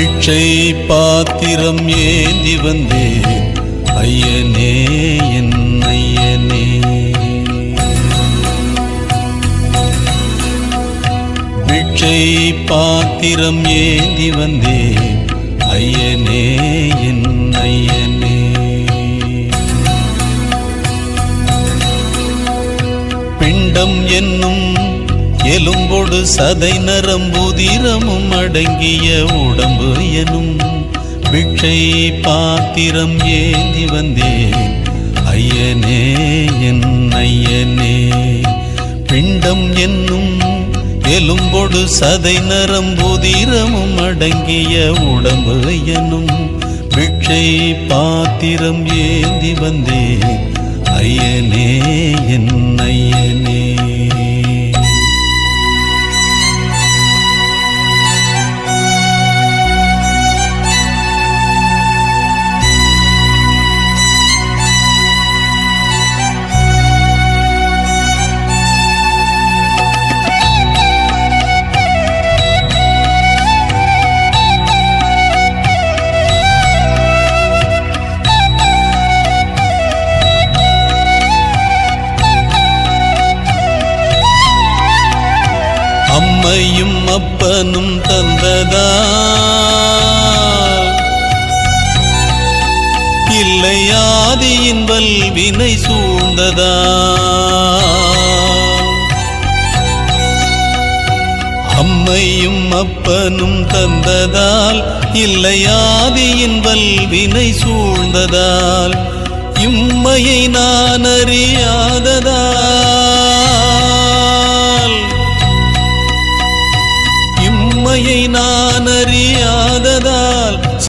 பிக்ஷை பாத்திரம் ஏந்தி வந்தேன். ஐயனே என் ஐயனே. பிக்ஷை பாத்திரம் ஏந்தி வந்தேன். ஐயனே என் ஐயனே. பிண்டம் என்னும் எலும்பொடு சதை நரம்புதிரமும் அடங்கிய உடம்பு எனும் பிக்ஷை பாத்திரம் ஏந்தி வந்தேன். ஐயனே என் ஐயனே. பிண்டம் என்னும் எலும்பொடு சதை நரம்புதிரமும் அடங்கிய உடம்பு எனும் பிக்ஷை பாத்திரம் ஏந்தி வந்தேன். ஐயனே என் தாயும் அப்பனும் தந்ததா? இல்லை ஆதியின் வல்வினை சூழ்ந்ததா? அம்மையும் அப்பனும் தந்ததால் இல்லை ஆதியின் வல்வினை சூழ்ந்ததால் இம்மையை நான் அறியாததா உண்மையை நான் அறியா